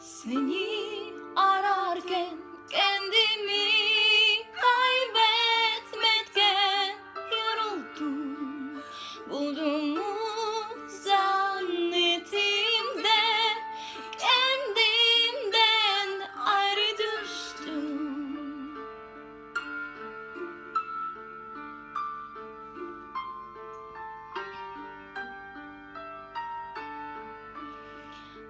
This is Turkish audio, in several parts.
Seni ararken kendi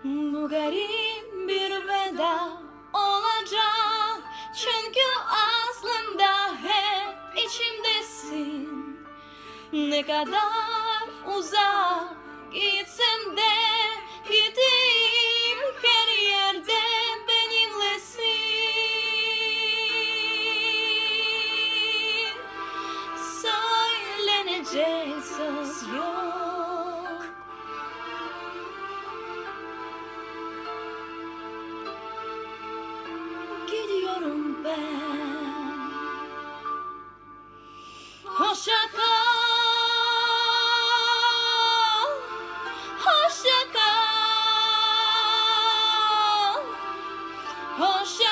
Bu garip bir veda olacak. Çünkü aslında hep içimdesin. Ne kadar uzak gitsem de Gittiğim her yerde benimlesin. Söylenecek söz yok. Hoşça kal, hoşça